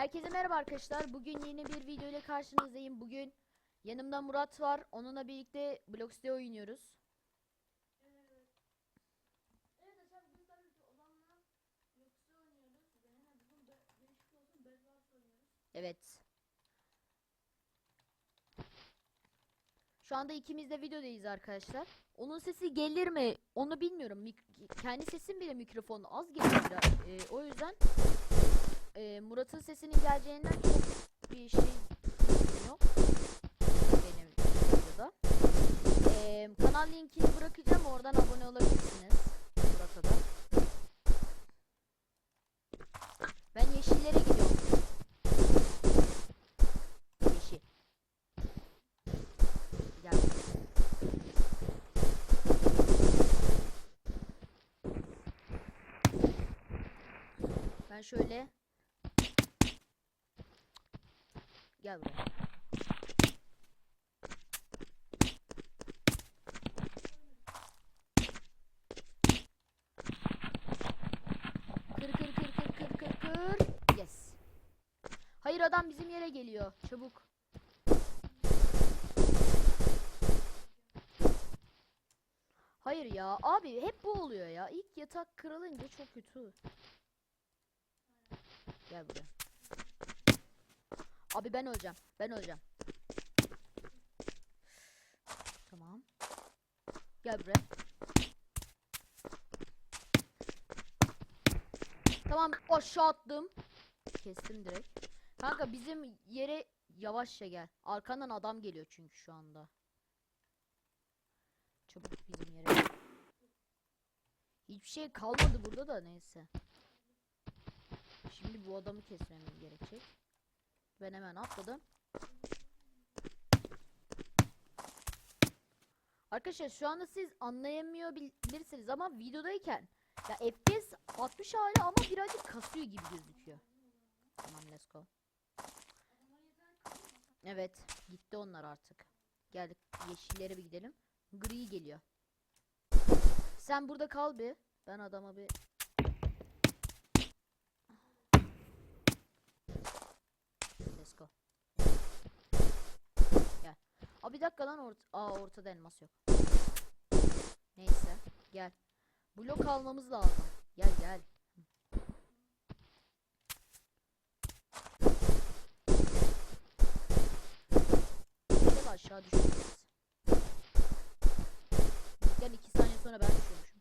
Herkese merhaba arkadaşlar. Bugün yeni bir video ile karşınızdayım. Bugün yanımda Murat var. Onunla birlikte Blox'te oynuyoruz. Evet arkadaşlar bugün tabii ki olanla yoksa oynuyoruz. Yani bugün be, değişik olsun Bedwars oynuyoruz. Evet. Şu anda ikimiz de videodayız arkadaşlar. Onun sesi gelir mi? Onu bilmiyorum. Mik- kendi sesim bile mikrofon az geliyor. Ee, o yüzden e, Murat'ın sesinin geleceğinden çok bir şey yok. Benim videoda. Ee, kanal linkini bırakacağım. Oradan abone olabilirsiniz. Murat'a da. Ben yeşillere gidiyorum. Ben şöyle Gel buraya. Kır kır kır kır kır kır kır. Yes. Hayır adam bizim yere geliyor. Çabuk. Hayır ya abi hep bu oluyor ya. İlk yatak kırılınca çok kötü. Gel buraya. Abi ben öleceğim. Ben öleceğim. Tamam. Gel buraya. Tamam aşağı attım. Kestim direkt. Kanka bizim yere yavaşça gel. Arkandan adam geliyor çünkü şu anda. Çabuk bizim yere. Hiçbir şey kalmadı burada da neyse. Şimdi bu adamı kesmemiz gerekecek. Ben hemen atladım. Arkadaşlar şu anda siz anlayamıyor bilirsiniz ama videodayken ya FPS 60 hali ama birazcık kasıyor gibi gözüküyor. Tamam let's go. Evet gitti onlar artık. Geldik yeşillere bir gidelim. Gri geliyor. Sen burada kal bir. Ben adama bir Let's go. Gel. Aa bir dakika lan ort Aa ortada elmas yok. Neyse gel. Blok almamız lazım. Gel gel. Gel aşağı düşürüz. Gel iki saniye sonra ben düşüyormuşum.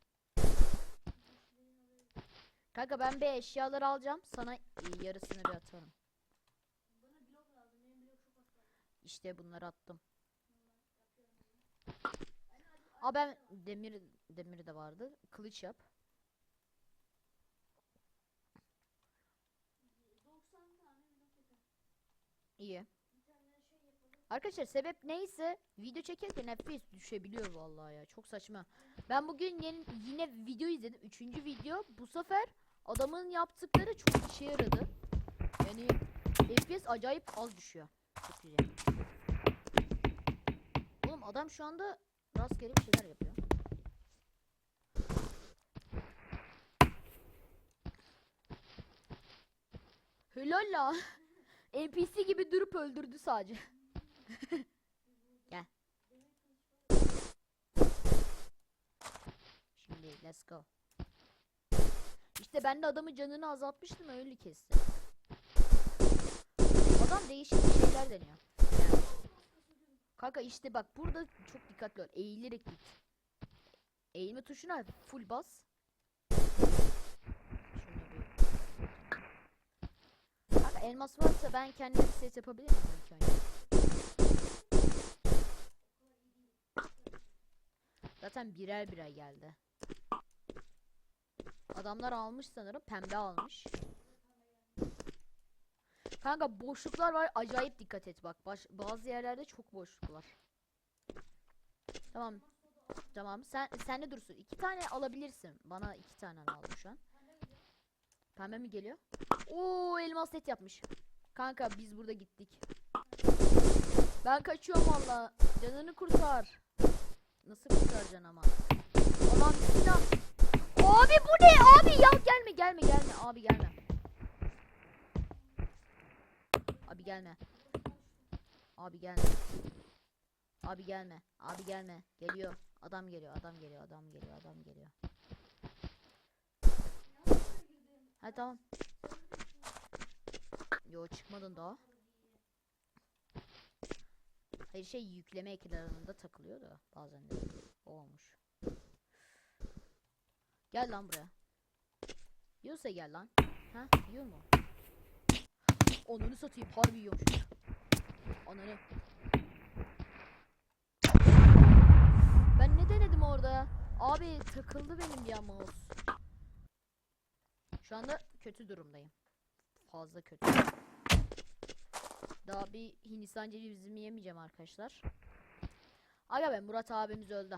Kanka ben bir eşyaları alacağım. Sana yarısını bir atarım. İşte bunları attım. Aa ben demir demiri de vardı. Kılıç yap. 90 tane blok yeter. İyi. Arkadaşlar sebep neyse video çekerken FPS düşebiliyor vallahi ya. Çok saçma. Ben bugün yeni, yine video izledim. Üçüncü video. Bu sefer adamın yaptıkları çok işe yaradı. Yani FPS acayip az düşüyor. Çok güzel. Adam şu anda rastgele bir şeyler yapıyor. Helal la. NPC gibi durup öldürdü sadece. Gel. Şimdi let's go. İşte ben de adamın canını azaltmıştım öyle kesti. Adam değişik şeyler deniyor. Kanka işte bak burada çok dikkatli ol. Eğilerek git. Eğilme tuşuna full bas. Kanka elmas varsa ben kendime bir set yapabilir miyim önce? Zaten birer birer geldi. Adamlar almış sanırım. Pembe almış. Kanka boşluklar var. Acayip dikkat et bak. Baş- bazı yerlerde çok boşluk var. Tamam. Tamam. Sen sen de dursun. İki tane alabilirsin. Bana iki tane lazım şu an. Pembe mi geliyor? Oo elmas set yapmış. Kanka biz burada gittik. Ben kaçıyorum valla. Canını kurtar. Nasıl kurtaracaksın ama? Adam silah. Abi bu ne? Abi ya gelme gelme gelme. Abi gelme. Gelme. Abi gelme. Abi gelme. Abi gelme. Geliyor. Adam geliyor. Adam geliyor. Adam geliyor. Adam geliyor. Ha tamam. Yo çıkmadın daha. Hayır şey yükleme ekranında takılıyor da bazen de o olmuş. Gel lan buraya. Yiyorsa gel lan. Ha yiyor mu? Onunu satayım harbi yiyormuş. Ananı. Ben ne denedim orada? Abi takıldı benim ya mouse. Şu anda kötü durumdayım. Fazla kötü. Daha bir Hindistan cevizimi yemeyeceğim arkadaşlar. Aga ben Murat abimiz öldü.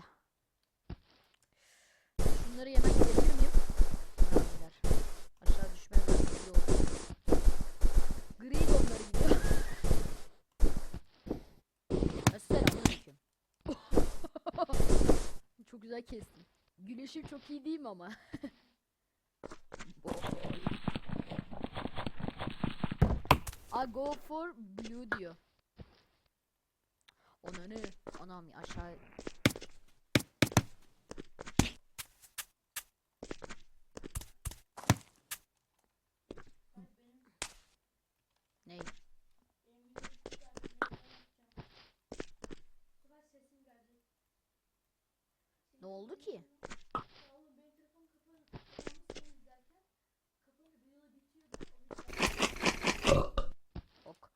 Şunları yemek gerekiyor muyum? Abiler. Aşağı düşmezler. iyi olur. Gri de onları gidiyor. Selamünaleyküm. çok güzel kestim. Güneşim çok iyi değil mi ama? I go for blue diyor. Onanı anam aşağı ne? Ne oldu ki? Ok.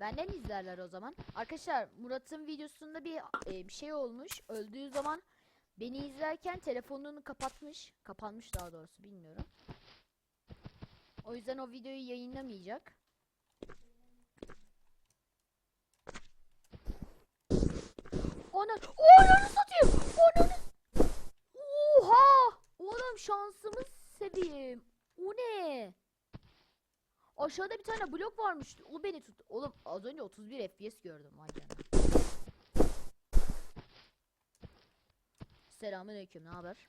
Benden izlerler o zaman. Arkadaşlar Murat'ın videosunda bir e, bir şey olmuş. Öldüğü zaman beni izlerken telefonunu kapatmış. Kapanmış daha doğrusu bilmiyorum. O yüzden o videoyu yayınlamayacak. Ana, onu satayım. Onu. Seveyim. O ne? Aşağıda bir tane blok varmış. O beni tut. Oğlum az önce 31 FPS gördüm vay canına. Selamünaleyküm. Ne haber?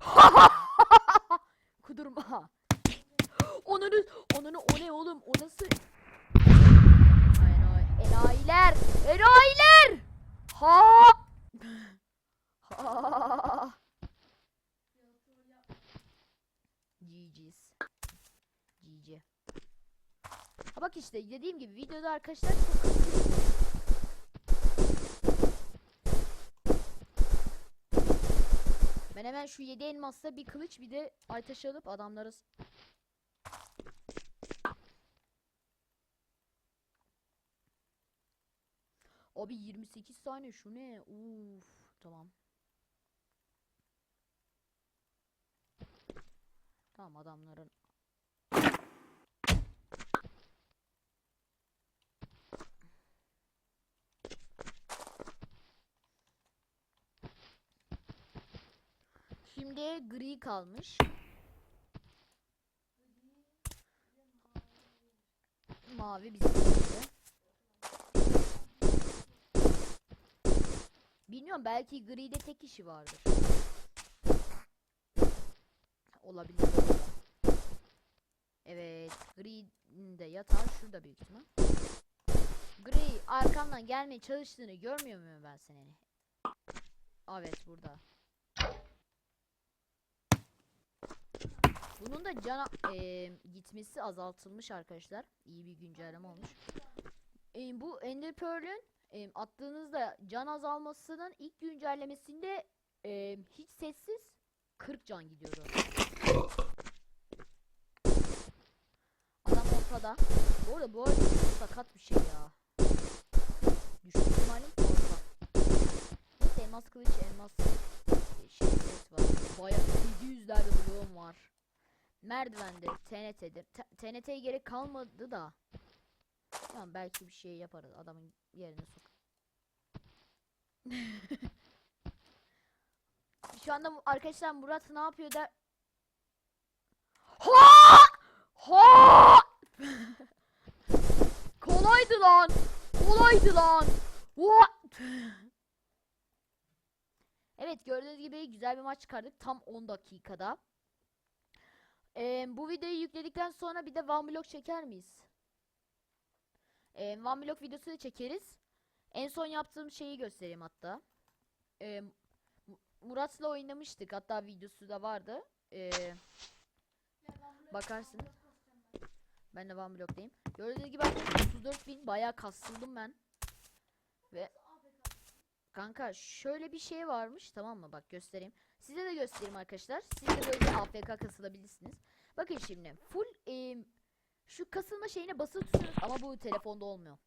Kudurma. Onunu, onunu o ne oğlum? O nasıl? Enayiler! Enayiler! Ha! Ha! GG's. GG. Ha bak işte dediğim gibi videoda arkadaşlar çok. Ben hemen şu 7 elmasla bir kılıç bir de ay taşı alıp adamları Abi 28 saniye şu ne? Uf tamam. Tamam adamların Şimdi gri kalmış. Mavi bizim elinde. Bilmiyorum belki gri'de tek kişi vardır. Olabilir. Evet, gri'nin de yatağı şurada büyük ihtimal. Gri arkamdan gelmeye çalıştığını görmüyor muyum ben seni? Evet burada. Bunun da cana eee, gitmesi azaltılmış arkadaşlar. İyi bir güncelleme olmuş. Eee, bu Ender Pearl'ün eee, attığınızda can azalmasının ilk güncellemesinde eee, hiç sessiz 40 can gidiyordu. Adam ortada. Bu arada bu arada sakat bir şey ya. Düşme ihtimalim fazla. Neyse elmas kılıç elmas şey var. Bayağı 700'lerde bloğum var. Merdivende TNT'dir. TNT'ye gerek kalmadı da. Tamam belki bir şey yaparız adamın yerine sok. Şu anda arkadaşlar Murat ne yapıyor der. Ha! Ha! Kolaydı lan. Kolaydı lan. What? Evet gördüğünüz gibi güzel bir maç çıkardık tam 10 dakikada. Ee, bu videoyu yükledikten sonra bir de one block çeker miyiz? Ee, One Block videosu da çekeriz. En son yaptığım şeyi göstereyim hatta. Ee, Mu- Murat'la oynamıştık. Hatta videosu da vardı. Ee, Ya ben de One Block'tayım. Gördüğünüz gibi arkadaşlar 34 bin bayağı kasıldım ben. AFK. Kanka şöyle bir şey varmış tamam mı? Bak göstereyim. Size de göstereyim arkadaşlar. Siz de böyle AFK kasılabilirsiniz. Bakın şimdi full em, şu kasılma şeyine basılı tutuyoruz ama bu telefonda olmuyor.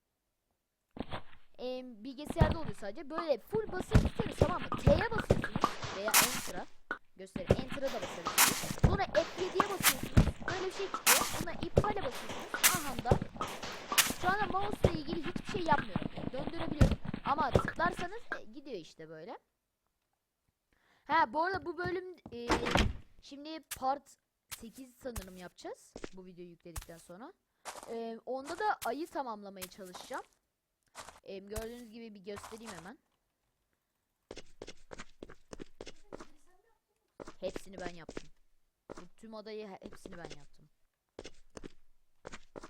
Em, bilgisayarda oluyor sadece. Böyle full basılı tutuyoruz tamam mı? T'ye basıyorsunuz veya Enter'a. Göstereyim. Enter'a da basıyorsunuz. Sonra F7'ye basıyorsunuz. Böyle bir şey çıkıyor. Buna iptale basıyorsunuz. Aha da. Şu anda mouse ile ilgili hiçbir şey yapmıyorum. Döndürebiliyorum. Ama tıklarsanız e, gidiyor işte böyle. Bu arada bu bölüm e, şimdi part 8 sanırım yapacağız. Bu videoyu yükledikten sonra. E, onda da ayı tamamlamaya çalışacağım. E, gördüğünüz gibi bir göstereyim hemen. Hepsini ben yaptım. Bu tüm adayı he- hepsini ben yaptım.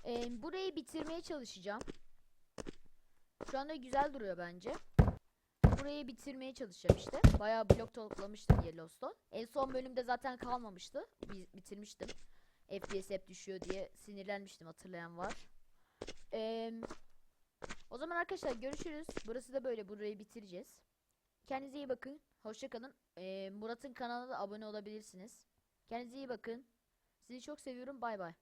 E, burayı bitirmeye çalışacağım. Şu anda güzel duruyor bence. Burayı bitirmeye çalışacağım işte. Bayağı blok toplamıştım Yellowstone. En son bölümde zaten kalmamıştı. Bi- bitirmiştim. FPS hep düşüyor diye sinirlenmiştim hatırlayan var. Eee, o zaman arkadaşlar görüşürüz. Burası da böyle. Burayı bitireceğiz. Kendinize iyi bakın. Hoşçakalın. Murat'ın kanalına da abone olabilirsiniz. Kendinize iyi bakın. Sizi çok seviyorum. Bay bay.